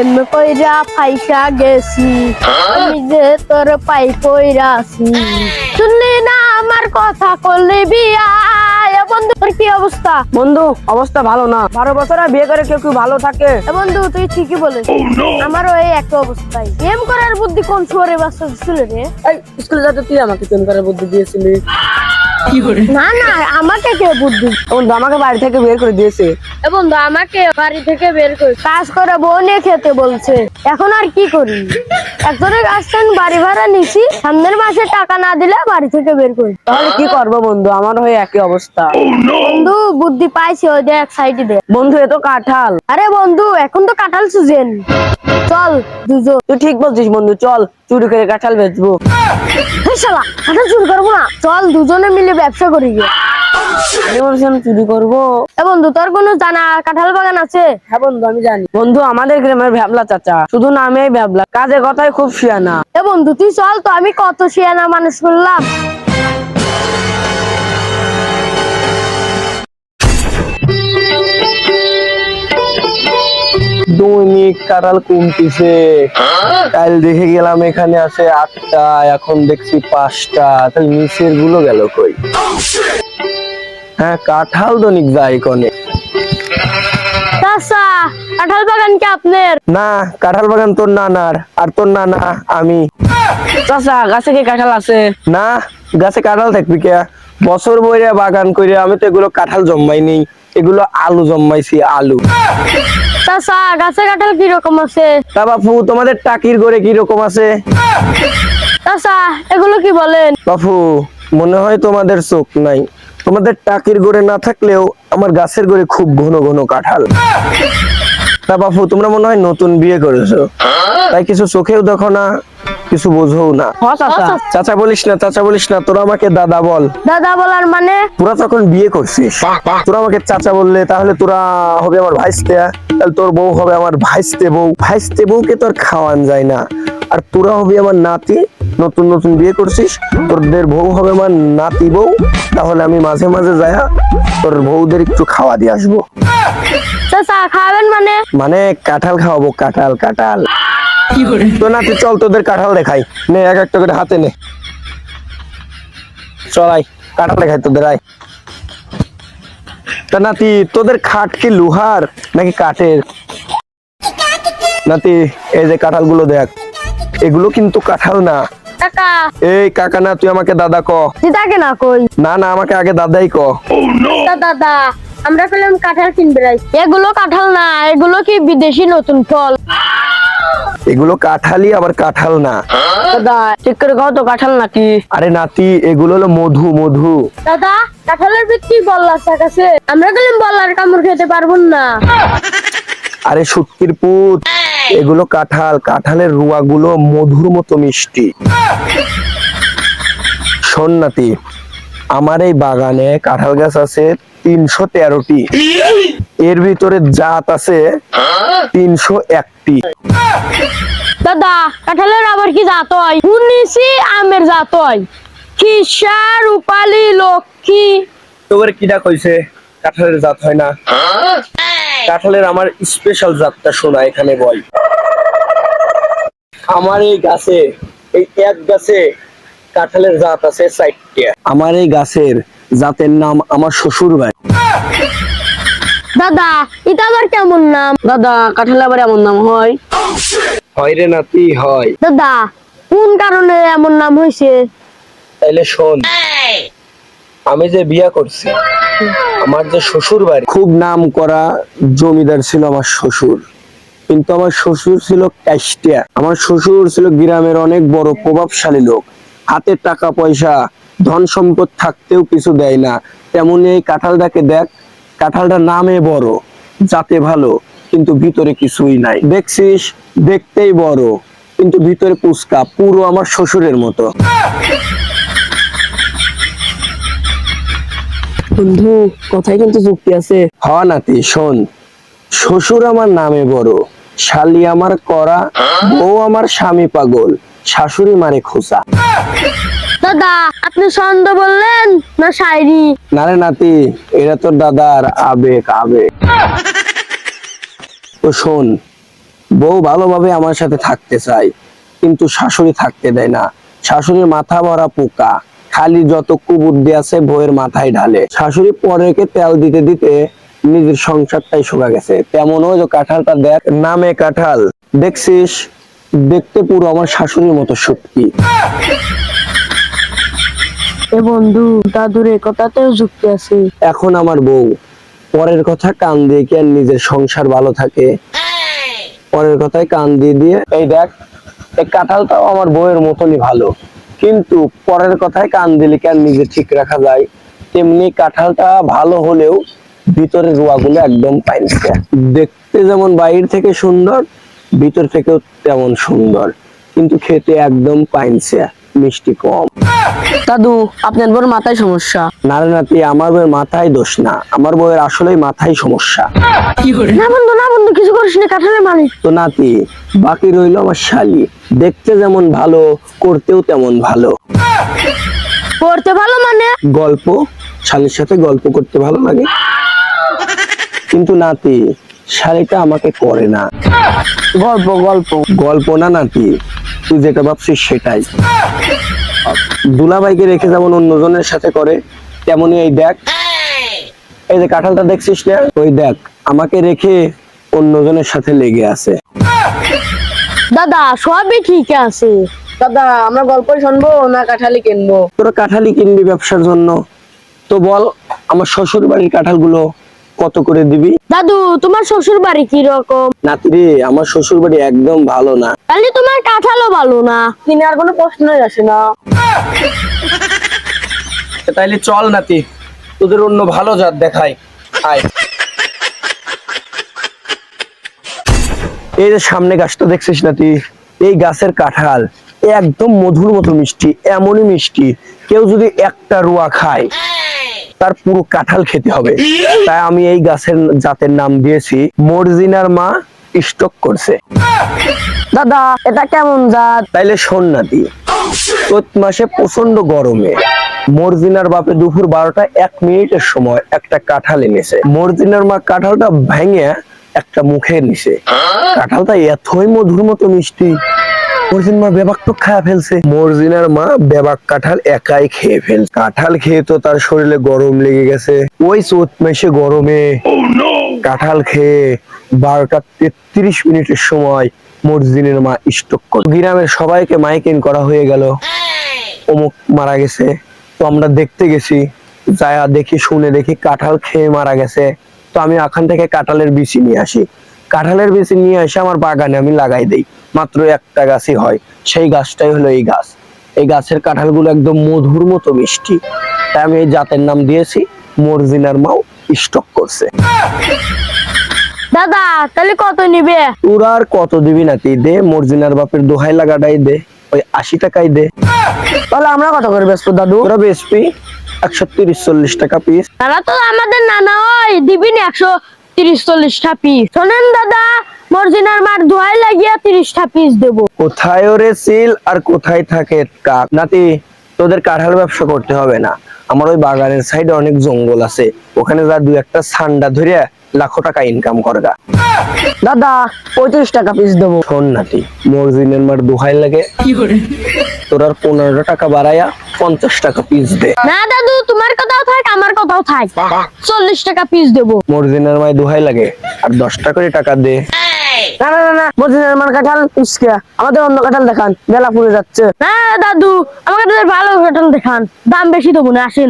এমনি কইরা গেছি। আমি যে তোর পাই কইরা আছি। শুনলি না আমার কথা করলি বিয়া? বন্ধু তোর কি অবস্থা? বন্ধু অবস্থা ভালো না। বারো বছর আর বিয়ে করে কেউ কেউ ভালো থাকে? বন্ধু তুই ঠিকই বলেছিস। আমারও এই একটা অবস্থায় প্রেম করার বুদ্ধি কোন শুয়ারে বাচ্চা ছিল রে? স্কুলে যাতে তুই আমাকে প্রেম করার বুদ্ধি দিয়েছিলি। না না আমাকে কে বুদ্ধি বন্ধু আমাকে বাড়ি থেকে বের করে দিয়েছে। এ বন্ধু আমাকে বাড়ি থেকে বের করে কাজ করে বউ নিয়ে খেতে বলছে। এখন আর কি করি? একজনের কাছ থেকে বাড়ি ভাড়া নিছি সামনের মাসে টাকা না দিলে বাড়ি থেকে বের করি। তাহলে কি করব বন্ধু? আমার হয়ে একই অবস্থা। বন্ধু বুদ্ধি পাইছি ওই দেখ সাইডে দে বন্ধু এ তো কাঁঠাল। আরে বন্ধু এখন তো কাঁঠাল সুজেন চল দুজন। তুই ঠিক বলছিস বন্ধু চল। চুরি করে কাঁঠাল বেচবো। শালা কাঁঠাল চুরি করব না। চল দুজনে মিলে ব্যবসা করি গিয়ে। বলছিলাম চুরি করব বন্ধু তোর কোনো জানা কাঁঠাল বাগান আছে? হ্যাঁ বন্ধু আমি জানি। বন্ধু আমাদের গ্রামের ভ্যাবলা চাচা। শুধু নামেই ভ্যাবলা কাজে কথায় খুব শিয়ানা। এ বন্ধু তুই চল তো আমি কত শিয়ানা মানুষ করলাম দৈনিক কাঁঠাল কমতিছে। কাল দেখে গেলাম এখানে আছে আটটা এখন দেখছি পাঁচটা। তাহলে নিচেরগুলো গেল কই? হ্যাঁ কাঁঠাল দৈনিক যায় কনে। চাচা কাঁঠাল বাগান কি আপনার? না কাঁঠাল বাগান তোর নানার আর তোর নানা আমি। চাচা গাছে কি কাঁঠাল আছে? না গাছে কাঁঠাল থাকবি কে? বছর বইরে বাগান করে আমি তো এগুলো কাঁঠাল জন্মাই নেই এগুলো আলু জন্মাইছি আলু। চাচা গাছে কাঁঠাল কি রকম আছে? তা বাপু তোমাদের টাকির গড়ে কি রকম আছে? চাচা এগুলো কি বলেন? বাপু মনে হয় তোমাদের চোখ নাই। তোমাদের টাকির গড়ে না থাকলেও আমার গাছের গড়ে খুব ঘন ঘন কাঁঠাল। তা বাপু তোমরা মনে হয় নতুন বিয়ে করেছ। তাই কিছু চোখেও দেখো না কিছু বোঝো না। চাচা। চাচা। বলিস না চাচা বলিস না তোরা আমাকে দাদা বল। দাদা বলার মানে? তোরা তখন বিয়ে করছিস তোরা আমাকে চাচা বললে তাহলে তোরা হবে আমার ভাইস্তে তাহলে তোর বউ হবে আমার ভাইস্তে বউ। ভাইস্তে বউকে তোর খাওয়ান যায় না। আর তোরা হবে আমার নাতি নতুন নতুন বিয়ে করছিস তোদের বউ হবে আমার নাতি বউ তাহলে আমি মাঝে মাঝে যায়া তোর বউদের একটু খাওয়া দিয়ে আসব। চাচা খাবেন মানে? মানে কাঁঠাল খাওয়াবো কাঁঠাল কাঁঠাল। তো নাতি চল তোদের কাঁঠাল দেখাই। নে এক একটা করে হাতে নে। চল আয় কাঁঠাল দেখাই তোদের আয়। তা নাতি তোদের খাট কি লোহার নাকি কাঠের? নাতি এই যে কাঁঠালগুলো দেখ এগুলো কিন্তু কাঁঠাল না। কাকা। এই কাকা না তুই আমাকে দাদা ক। দিদাকে না কই। না না আমাকে আগে দাদাই ক। দাদা আমরা পেলাম কাঁঠাল কিনবে এগুলো কাঁঠাল না এগুলো কি বিদেশি নতুন ফল? এগুলো কাঁঠালই আবার কাঁঠাল না। দাদা ঠিক করে তো কাঁঠাল নাকি? আরে নাতি এগুলো হলো মধু মধু। দাদা কাঁঠালের ভিত্তি বল্লার শাক আছে আমরা গেলাম বল্লার কামড় খেতে পারব না। আরে সুটকির পুত। এগুলো কাঁঠাল কাঁঠালের রুয়া গুলো মধুর মতো মিষ্টি। শোন নাতি আমার এই বাগানে কাঁঠাল গাছ আছে তিনশো তেরোটি। এর ভিতরে জাত আছে তিনশো একটি। দাদা কাঁঠালের আবার কি জাত হয়? শুনেছি আমের জাত হয়। খিসা রূপালি লক্ষ্মী। তোর কিটা কইছে? কাঁঠালের জাত হয় না। কাঁঠালের আমার স্পেশাল জাতটা শোনা এখানে বল। আমার এই গাছে এই এক গাছে কাঁঠালের জাত আছে চারটে। আমার এই গাছের জাতের নাম আমার শ্বশুর ভাই দাদা এটা আবার কেমন নাম? দাদা কাঁঠাল আবার এমন নাম হয়। হয় রে নাতি হয়। দাদা কোন কারণে এমন নাম হয়েছে? তাইলে শোন। আমি যে বিয়া করছি, আমার যে শ্বশুর বাড়ি খুব নাম করা জমিদার ছিল আমার শ্বশুর। কিন্তু আমার শ্বশুর ছিল ক্যাশটিয়া আমার শ্বশুর ছিল গ্রামের অনেক বড় প্রভাবশালী লোক। হাতে টাকা পয়সা, ধন সম্পদ থাকতেও কিছু দেয় না। তেমনি এই কাঁঠালটাকে দেখ কাঁঠালটা নামে বড়, যাতে ভালো, কিন্তু ভিতরে কিছুই নাই। দেখছিস? দেখতেই বড়, কিন্তু ভিতরে পুচকা, পুরো আমার শ্বশুরের মতো। বন্ধু কথাই কিন্তু যুক্তি আছে। হ নাতি শোন। শ্বশুর আমার নামে বড় শালি আমার করা বউ আমার স্বামী পাগল শাশুড়ি মারে খোসা দাদা আপনি ছন্দ বললেন না শায়রি? নারে নাতি এরা তোর দাদার আবেগ আবেগ। তো শোন বউ ভালোভাবে আমার সাথে থাকতে চায় কিন্তু শাশুড়ি থাকতে দেয় না। শাশুড়ির মাথা ভরা পোকা। খালি যত কুবুদ্ধি আছে বউয়ের মাথায় ঢালে। শাশুড়ি পরেকে তেল দিতে দিতে নিজের সংসারটাই শুকা গেছে। তেমন ওই যে কাঁঠালটা দেখ নামে কাঁঠাল। দেখছিস? দেখতে পুরো আমার শাশুড়ির মতো সত্যি এ বন্ধু দাদুর কথাতেও যুক্তি আছে। এখন আমার বউ পরের কথা কান দিয়ে কি আর নিজের সংসার ভালো থাকে? পরের কথায় কান দিয়ে দিয়ে এই দেখ এই কাঁঠালটাও আমার বউয়ের মতনই ভালো। কিন্তু পরের কথায় কান দিলে কেন নিজে ঠিক রাখা যায়? তেমনি কাঁঠালটা ভালো হলেও ভিতরের রোয়াগুলো একদম পাইনছে দেখতে যেমন বাইর থেকে সুন্দর, ভিতর থেকেও তেমন সুন্দর। কিন্তু খেতে একদম পাইনছে মিষ্টি কম। দাদু আপনার বড় মাথায় সমস্যা। নারে নাতি আমার বউয়ের মাথায় দোষ না। আমার বউয়ের আসলেই মাথায় সমস্যা। না বন্ধু না বন্ধু কিছু করিস না কাঁঠালের মালিক। তো নাতি বাকি রইল আমার শালি। দেখতে যেমন ভালো করতেও তেমন ভালো। পড়তে ভালো মানে? গল্প শালির সাথে গল্প করতে ভালো লাগে। কিন্তু নাতি শালিটা আমাকে করে না। গল্প গল্প। গল্প না নাতি তুই যেটা ভাবছিস সেটাই। দুলাভাইকে রেখে যেমন অন্যজনের সাথে করে তেমনই এই দেখ। এই যে কাঁঠালটা দেখছিস না? ওই দেখ আমাকে রেখে অন্যজনের সাথে লেগে আছে। দাদা সবই ঠিক আছে। দাদা আমরা গল্পই শুনব না কাঁঠালি কিনবো? তোরা কাঁঠালি কিনবি ব্যবসার জন্য। তো বল আমার শ্বশুর বাড়ির কাঁঠালগুলো কত করে দিবি? দাদু তোমার শ্বশুর বাড়ি কি রকম? নাতিরে আমার শ্বশুর বাড়ি একদম ভালো না। তাহলে তোমার কাঁঠালও ভালো না। কিনে আর কোনো প্রশ্নই আসে না। তাইলে চল নাতি তোদের অন্য ভালো জাত দেখাই। আয়। এই যে সামনে গাছটা দেখছিস নাতি এই গাছের কাঁঠাল একদম মধুর মতো মিষ্টি এমনই মিষ্টি কেউ যদি একটা রুয়া খায়। তার পুরো কাঁঠাল খেতে হবে। তাই আমি এই গাছের জাতের নাম দিয়েছি মর্জিনার মা স্টক করছে। দাদা এটা কেমন জাত? তাইলে শোন নাতি চৈত মাসে প্রচণ্ড গরমে মর্জিনার বাপে দুপুর বারোটা এক মিনিটের সময় একটা কাঁঠাল এনেছে। মর্জিনার মা কাঁঠালটা ভেঙে একটা মুখে নিছে। কাঁঠালটা এতই মধুর মতো মিষ্টি মর্জিন মা বেবাক তো খায়া ফেলছে। মর্জিনার মা বেবাক কাঁঠাল একাই খেয়ে ফেল কাঁঠাল খেয়ে তো তার শরীরে গরম লেগে গেছে। ওই চৈত মাসে গরমে কাঁঠাল খেয়ে বারোটা তেত্রিশ মিনিটের সময় মর্জিনের মা স্টক গ্রামের সবাইকে মাইকিং করা হয়ে গেল। অমুক মারা গেছে। তো আমরা দেখতে গেছি। যায়া দেখি, শুনে দেখি কাঁঠাল খেয়ে মারা গেছে। তো আমি এখান থেকে কাঁঠালের বিচি নিয়ে আসি। কাঁঠালের বিচি নিয়ে এসে আমার বাগানে আমি লাগাই দেই। মাত্র একটা গাছই হয়। সেই গাছটাই হলো এই গাছ। এই গাছের কাঁঠালগুলো একদম মধুর মতো মিষ্টি। তাই আমি এই জাতের নাম দিয়েছি মর্জিনার মাও স্টক করছে। দাদা তাহলে কত নিবে? তোরা আর কত দিবি নাতি দে মর্জিনার বাপের দোহাই লাগাটাই দে ওই আশি টাকাই দে। তাহলে আমরা কত করে বেসবো দাদু? তোরা বেসপি একশো তিরিশ চল্লিশ টাকা পিস তারা তো আমাদের নানা ওই দিবি না একশো তিরিশ চল্লিশটা পিস শোনেন দাদা, মর্জিনার মার দোয়াই লাগিয়া তিরিশটা পিস দেবো। কোথায় ওরে সিল আর কোথায় থাকে কাক নাতি, তোদের কাঁঠাল ব্যবসা করতে হবে না। আমার ওই বাগানের সাইডে অনেক জঙ্গল আছে। ওখানে যা দু একটা সান্ডা ধরে লাখো টাকা ইনকাম করগা দাদা পঁয়ত্রিশ টাকা পিস দেবো। শোন নাতি মর্জিনের মার দোহাই লাগে তোর আর পনেরো টাকা বাড়াইয়া পঞ্চাশ টাকা পিস দে। না দাদু তোমার কথাও থাক আমার কথাও থাক। চল্লিশ টাকা পিস দেবো। মর্জিনের মায় দোহাই লাগে আর দশ টাকা করে টাকা দে। না না না না বলছি আমার কাঁঠাল উস্কে আমাদের অন্য কাঁঠাল দেখান বেলা পুড়ে যাচ্ছে না দাদু আমাকে তোদের ভালো কাঁঠাল দেখান দাম বেশি দেবো না আসেন